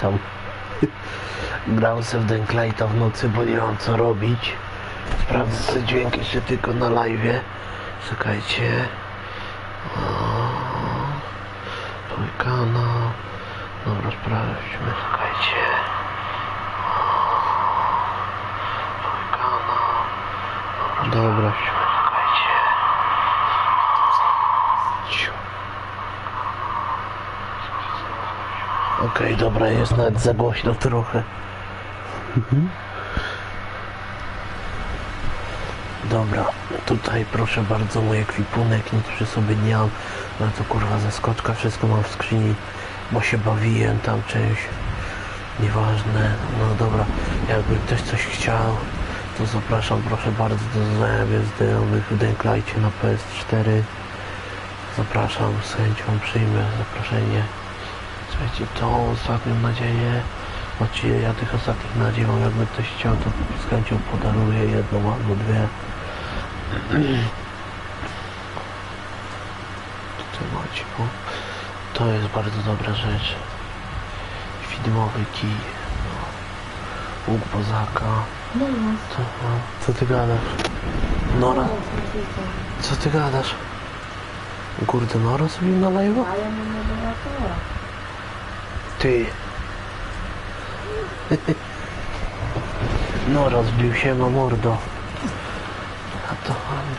witam. Grałem sobie w Denklejta w nocy, bo nie mam co robić. Sprawdzę sobie dźwięk jeszcze tylko na live. Czekajcie. O, Twój kanał. Dobra, sprawdźmy, czekajcie. Twój kanał. Dobra, czekajcie. Okej, dobra, jest nawet za głośno trochę. Dobra, tutaj proszę bardzo mój ekwipunek, nic przy sobie nie mam. No to kurwa zaskoczka, wszystko mam w skrzyni, bo się bawiłem tam czymś. Nieważne, no dobra, jakby ktoś coś chciał, to zapraszam proszę bardzo do znajomych znajomych w Denklajcie na PS4. Zapraszam, z chęcią przyjmę zaproszenie. Tą ostatnią nadzieję, właściwie ja tych ostatnich nadziei mam, jakby ktoś chciał, to z chęcią podaruję jedną albo dwie. Tutaj macie, o, to jest bardzo dobra rzecz. Widmowy kij, no. łuk bozaka, No, to, no. co ty gadasz? Nora, co ty gadasz? Kurde, Nora sobie na live'a? a ja mam moderatora. Ty. No, rozbił się ma mordo. A to,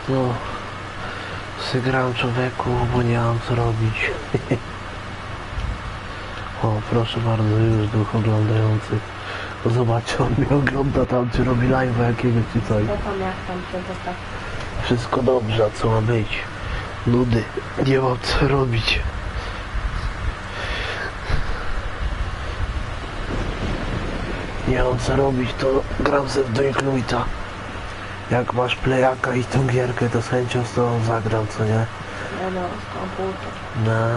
to... Sygram człowieku, bo nie mam co robić. O, proszę bardzo, już duch oglądający. Zobacz, on mnie ogląda tam, czy robi live'a jakiegoś, czy coś. Co tam, jak tam się zostaw? Wszystko dobrze, a co ma być? Nudy, nie mam co robić. Nie mam co robić, to gram ze w Doinknuita. Jak masz playaka i tą gierkę, to z chęcią z tobą zagram, co nie? No, komputer. Na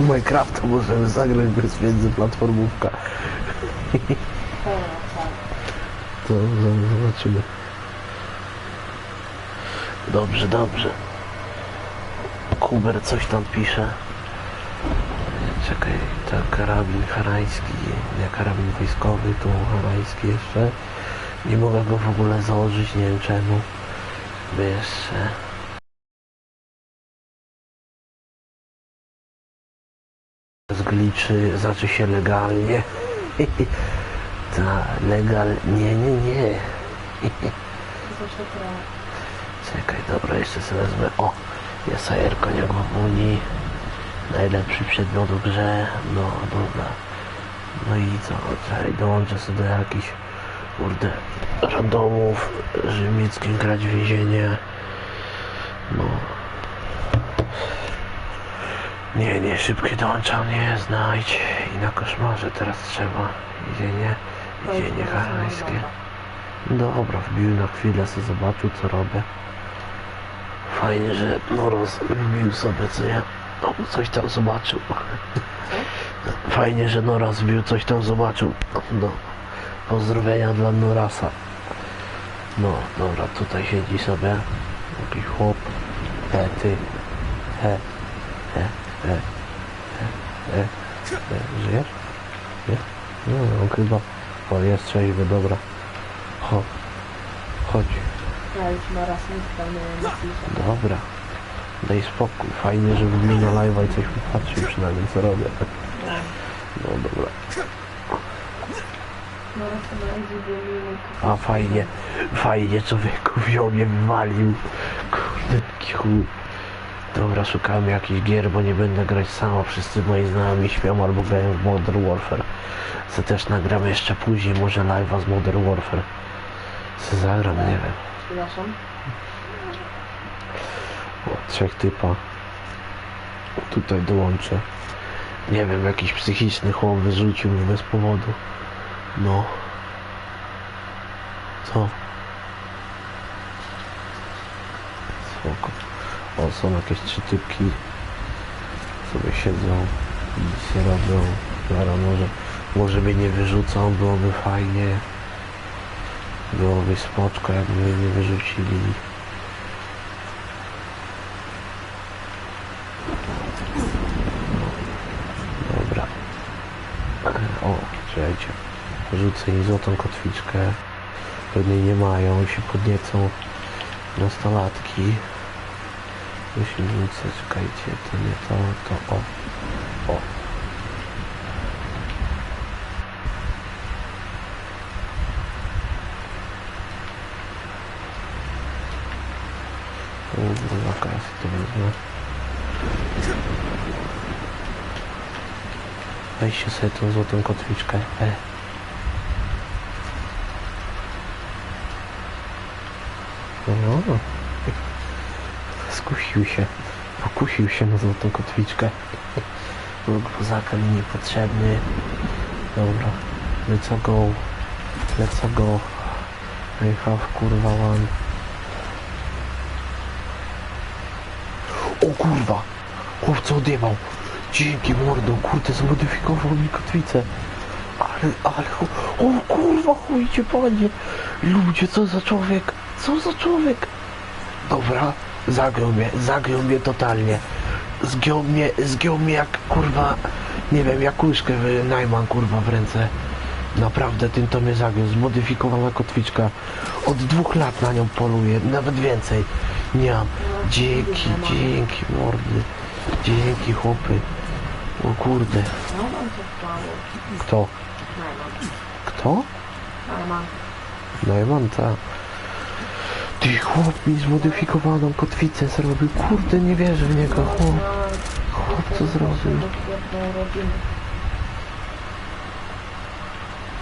Minecrafta możemy zagrać bez międzyplatformówka. Pełna sala. To zobaczymy. Dobrze, dobrze. Kuber coś tam pisze. Czekaj, to karabin harański, nie karabin wojskowy, tu harański jeszcze. Nie mogę go w ogóle założyć, nie wiem czemu. By jeszcze... Zgliczy, znaczy się legalnie. Ta, legal, nie, nie, nie. Czekaj, dobra, jeszcze sobie wezmę. O, jest ajerko nie babuni. Najlepszy przedmiot w grze. No, dobra. No i co? Czekaj, dołączę sobie do jakichś, kurde, randomów, rzymickim grać w więzienie. No. Nie, nie, szybkie dołączanie, znajdź. I na koszmarze teraz trzeba. To jest więzienie teraz harańskie. dobra. Wbił na chwilę, sobie zobaczył co robię. Fajnie, że Noros wbił sobie co ja. No, coś tam zobaczył. Fajnie, że Noras wbił, coś tam zobaczył. No, pozdrowienia dla Norasa. No, dobra, tutaj siedzi sobie jakiś chłop. He, ty. He, he, he, he, he, he. Żyjesz? Nie? No, on chyba... O, jest trzeźwy, dobra. Chodź. Chodź. Ja już tam nie napiszę. Dobra. Daj spokój. Fajnie, że wbił na live'a i coś popatrzył przynajmniej co robię. No dobra. No razie było A fajnie. Fajnie człowieku wziął mnie wywalił. Kurde taki chuj. Dobra, szukamy jakichś gier, bo nie będę grać sama. Wszyscy moi znajomi śpią albo grają w Modern Warfare. Co też nagram jeszcze później, może live'a z Modern Warfare. Co zagram, nie wiem. Przepraszam. Trzech typa. Tutaj dołączę. Nie wiem, jakiś psychiczny chłop wyrzucił mnie bez powodu. No. Co? Spoko. O, są jakieś trzy typki. Sobie siedzą. Nic nie robią. Zara może, może mnie nie wyrzucą, byłoby fajnie. Byłoby spoczko, jakby mnie nie wyrzucili. Dobra. O, czekajcie. Rzucę im złotą kotwiczkę. Pewnie nie mają, się podniecą nastolatki. Rzucę, czekajcie, to nie to, to o. O. Kurwa, kasy to wezmę. Weźcie sobie tą złotą kotwiczkę. E. O. Skusił się. Pokusił się na złotą kotwiczkę. Był kozaka mi niepotrzebny. Dobra. Let's go. Let's go. I have kurwa one. O kurwa! Chłopco odjebał! Dzięki mordą, kurde, zmodyfikował mi kotwicę. Ale, ale, chu- o kurwa, chujcie panie! Ludzie, co za człowiek? Co za człowiek? Dobra, zagiął mnie, zagiął mnie totalnie. Zgiął mnie, zgiął mnie jak kurwa, nie wiem, jak łyżkę Najman kurwa w ręce. Naprawdę tym to mnie zagiął. Zmodyfikowana kotwiczka. Od dwóch lat na nią poluję, nawet więcej. Nie mam. Dzięki, dzięki mordy. Dzięki chłopy. O kurde. Kto? Kto? Najman. Najman, ta. Ty chłop mi zmodyfikowaną kotwicę zrobił. Kurde, nie wierzę w niego. Chłop, chłop co zrobił?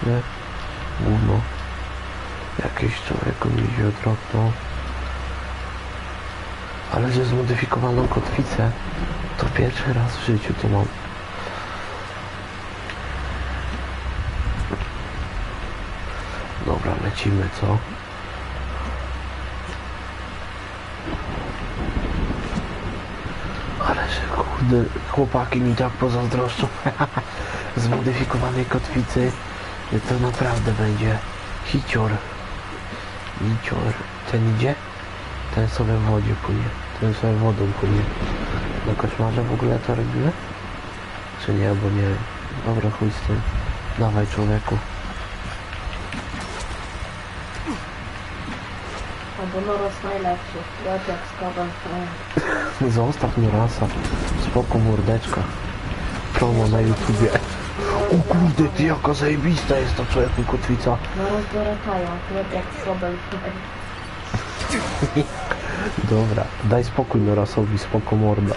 Nie? Gówno. Jakieś człowieku mi się odroknął. Ale że zmodyfikowaną kotwicę, to pierwszy raz w życiu to mam. Dobra, lecimy, co? Ale że kurde, chłopaki mi tak pozazdroszczą zmodyfikowanej kotwicy. To naprawdę będzie hicior. Hicior. Ten idzie? Ten sobie w wodzie płynie. Ten sobie wodą płynie. Na koszmarze w ogóle to robimy? Czy nie, bo nie. Dobra, chuj z tym. Dawaj człowieku. Albo Noros najlepszy. Jak z Frank. Zostaw mi rasa. Spoko mordeczka. Promo na YouTubie. O kurde, ty jaka zajebista jest ta człowieku kotwica. Rataja. Jak jak z Frank. Dobra, daj spokój Norasowi, spoko morda.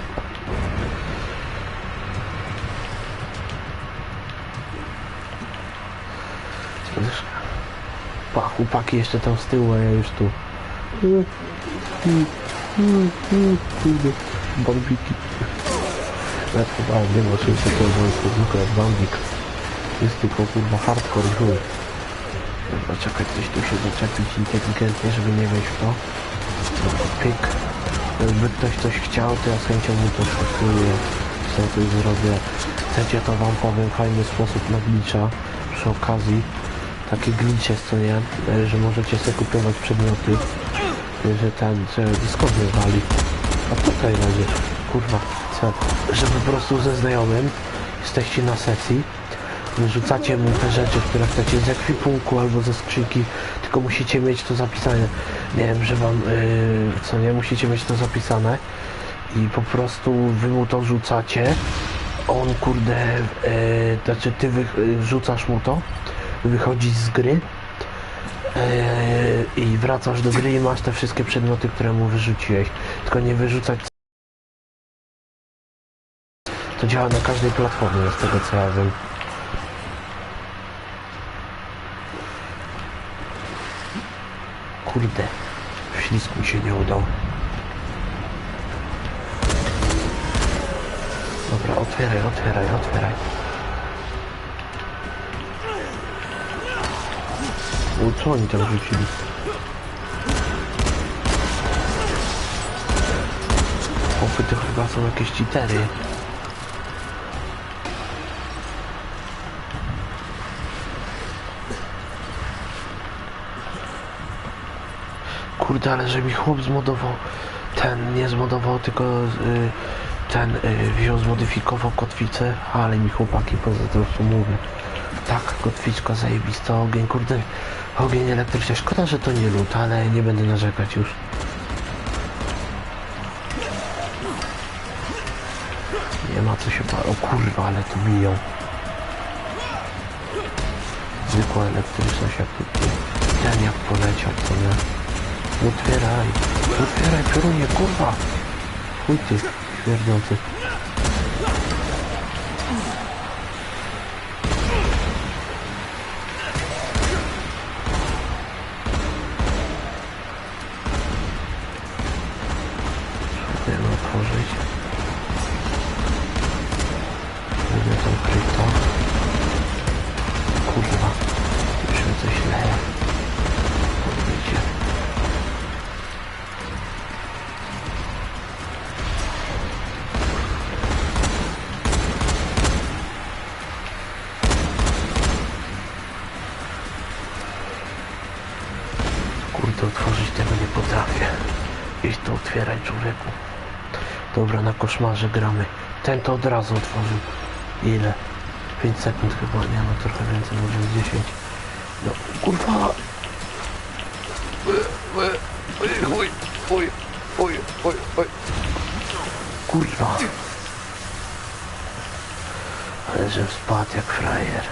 Pa, chłopaki jeszcze tam z tyłu, a ja już tu. Kurde, bambiki. Ja chyba nie czym się jest tylko jak bambik. Jest tylko kurwa hardcore chuj. Dobra, czekaj, coś tu się zaczepić inteligentnie, żeby nie wejść w to. Pyk. Jakby ktoś coś chciał, to ja z chęcią mu to szykuję. Co tu zrobię. Chcecie, to wam powiem fajny sposób na glitcha. Przy okazji. Takie glitch jest, co nie? Że możecie sobie kupować przedmioty. Że ten, że Discord wali. A tutaj leży. Kurwa, co? Że po prostu ze znajomym jesteście na sesji. Wyrzucacie mu te rzeczy, które chcecie z ekwipunku albo ze skrzynki, tylko musicie mieć to zapisane. Nie wiem, że wam, yy, co nie, musicie mieć to zapisane i po prostu wy mu to rzucacie. On kurde, yy, znaczy ty wy, yy, rzucasz mu to, wychodzisz z gry yy, i wracasz do gry i masz te wszystkie przedmioty, które mu wyrzuciłeś. Tylko nie wyrzucać. To działa na każdej platformie, z tego co ja wiem. Kurde, ślizg mi się nie udał. Dobra, otwieraj, otwieraj, otwieraj. O, co oni tam rzucili? Opy to chyba są jakieś cheatery. Kurde, ale że mi chłop zmodował, ten nie zmodował, tylko y, ten y, wziął, zmodyfikował kotwicę, ale mi chłopaki poza co mówię. Kotwiczka zajebista, ogień, kurde. Ogień elektryczny. Szkoda, że to nie lód, ale nie będę narzekać już. Nie ma co się pa... O kurwa, ale tu biją. Zwykła elektryczność jak tu. Ten jak poleciał, to nie. Otwieraj. Otwieraj, piorunie, kurwa. Chuj ty, śmierdzący. Krypto. Kurwa, już mi coś leje. Podbicie. Kurde, otworzyć tego nie potrafię. Idź to otwieraj, człowieku. Dobra, na koszmarze gramy. Ten to od razu otworzył. Ile? 5 sekund chyba, nie no trochę więcej, może z 10. No, kurwa! Oj, oj, oj, oj, oj. Kurwa! Ale że spadł jak frajer.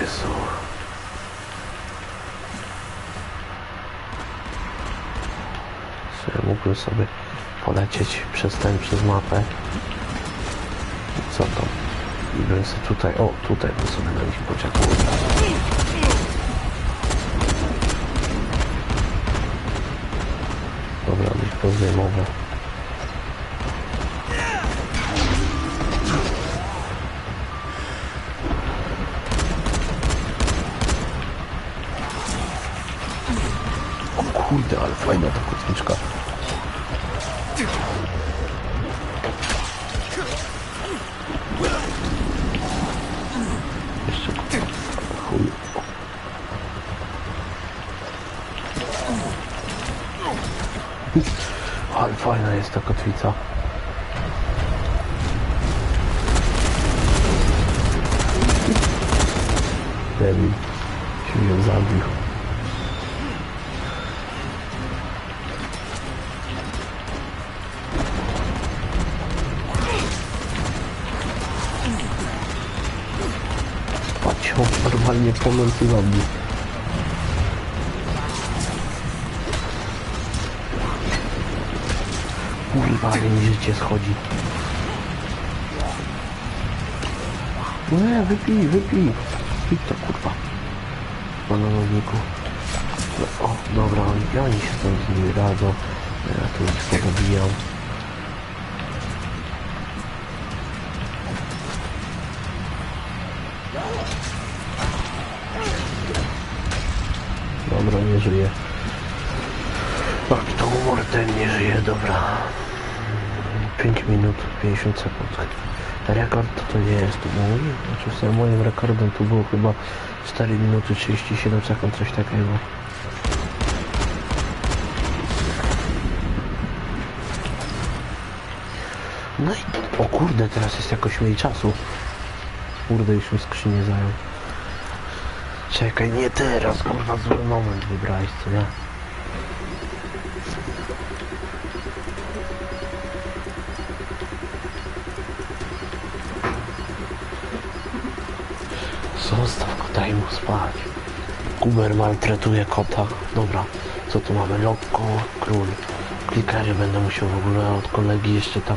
Jezu. Sobie mógłbym sobie polecieć przez ten, przez mapę. Co to? I bym sobie tutaj, o tutaj bym sobie nich poczekał. Dobra, być pozdejmowe. O kurde, ale fajna ta kotwiczka. Ta kotwica. Debil się mnie zabił. Patrz, on normalnie pomiędzy nami. Ale mi życie schodzi. Nie, wypij, wypij. Pij to, kurwa. Bananowniku. No, o, dobra, oni, oni się tam z nimi radzą. Ja tu ich podobijam. Dobra, nie żyje. Tak, to humor nie żyje, dobra. 5 minut, 50 sekund. Rekord to nie jest mój. Sobie moim rekordem tu było chyba 4 minuty 37 sekund, coś takiego. No i o kurde, teraz jest jakoś mniej czasu. Kurde, już mi skrzynię zajął. Czekaj, nie teraz, kurwa, zły moment wybrałeś, co nie? Spać. Kuber maltretuje kota. Dobra, co tu mamy? Lokko, król. Klikery będę musiał w ogóle od kolegi jeszcze tam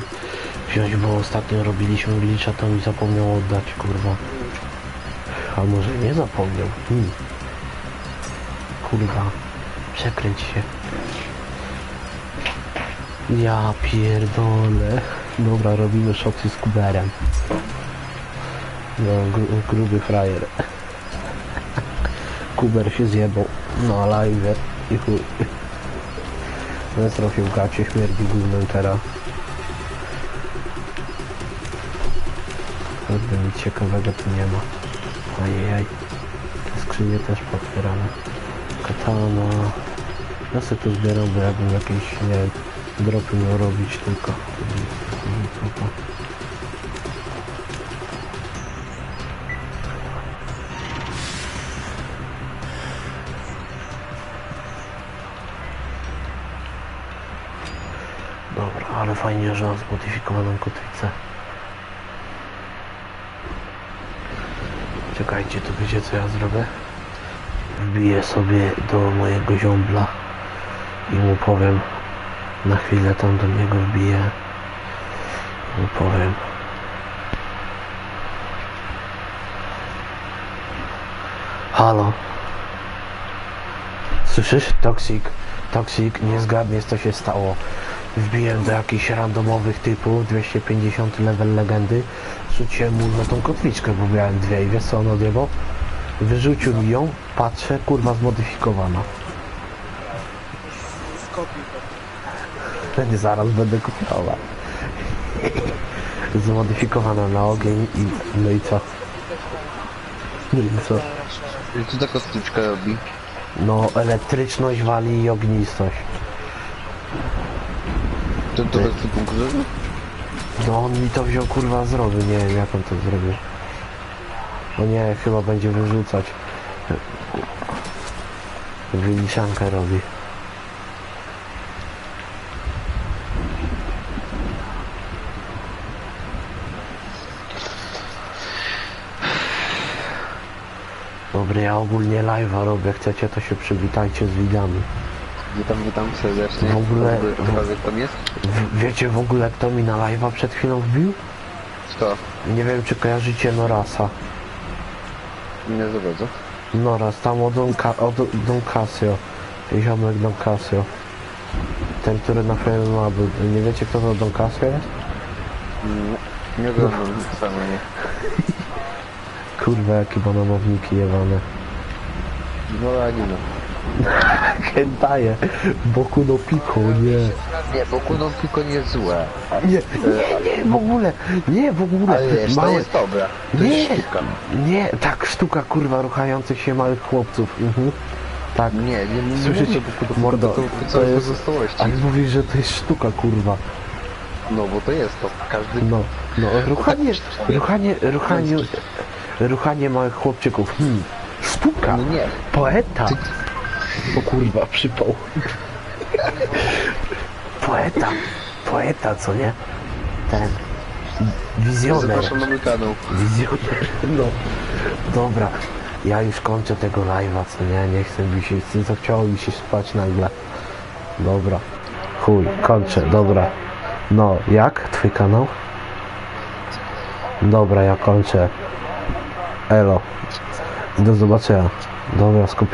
wziąć, bo ostatnio robiliśmy glitcha, to mi zapomniał oddać, kurwa. A może nie zapomniał? Hmm. Kurwa, przekręć się. Ja pierdolę. Dobra, robimy szoksy z kuberem. No, gru, gruby frajer. Kuber się zjebał na live i chuj. Się w gacie, śmierdzi gównem teraz. Kurde, nic ciekawego tu nie ma. Ajajaj. Te skrzynie też potwierane. Katana. Ja sobie to zbieram, bo jakbym jakieś, nie wiem, dropy miał robić tylko. Fajnie, że mam zmodyfikowaną kotwicę. Czekajcie, to wiecie co ja zrobię? Wbiję sobie do mojego ziombla i mu powiem na chwilę tam do niego wbiję i mu powiem Halo Słyszysz? Toxic Toxic, nie zgadniesz co się stało Wbiłem do jakichś randomowych typów 250 level legendy Rzuciłem mu na tą kotwiczkę, bo miałem dwie i wiesz co on odjebał? Wyrzucił mi ją, patrzę, kurwa zmodyfikowana. Nie, zaraz będę kupował. Zmodyfikowana na ogień i no i co? No i co? I co ta kostyczka robi? No elektryczność wali i ognistość. To to bez punktu No on mi to wziął kurwa zrobił, nie wiem jak on to zrobił. No nie, chyba będzie wyrzucać. Wyliczankę robi. Dobry, ja ogólnie live'a robię, chcecie to się przywitajcie z widzami. Witam, witam serdecznie. W ogóle- Ktokolwiek tam jest? W, wiecie w ogóle kto mi na live'a przed chwilą wbił? Kto? Nie wiem czy kojarzycie Norasa. Nie za bardzo. Noras, tam od Don, Ca- od Don Casio. Ziomek Don Casio. Ten, który na filmie ma był. Nie wiecie kto to Don Casio jest? Mm, Nie oglądam samo nie. Kurwa, jakie banamowniki jebane. No anime. Daje, boku do piko, nie. Nie, bo Kuno Piko nie jest złe. Nie, nie, nie, w ogóle, nie, w ogóle. Ale wiesz, to Małe- jest dobra. To Nie, jest sztuka. nie, tak, sztuka kurwa ruchających się małych chłopców. Mhm. Tak. Nie, nie, nie Słyszycie, mordo, to, to, to jest-. Ale mówisz, że to jest sztuka kurwa. No bo to jest to. Każdy... No, no, ruchanie, ruchanie, ruchanie, ruchanie małych chłopczyków. Hmm, sztuka, No nie. poeta. O kurwa, przypał. Poeta, poeta, co nie? Ten, wizjoner, Zapraszam na mój kanał. wizjoner, no. Dobra, ja już kończę tego live'a, co nie? Nie chcę mi się, zachciało mi się spać nagle. Dobra, chuj, kończę, dobra. No, jak? Twój kanał? Dobra, ja kończę. Elo. Do zobaczenia. Dobra, skupiłem.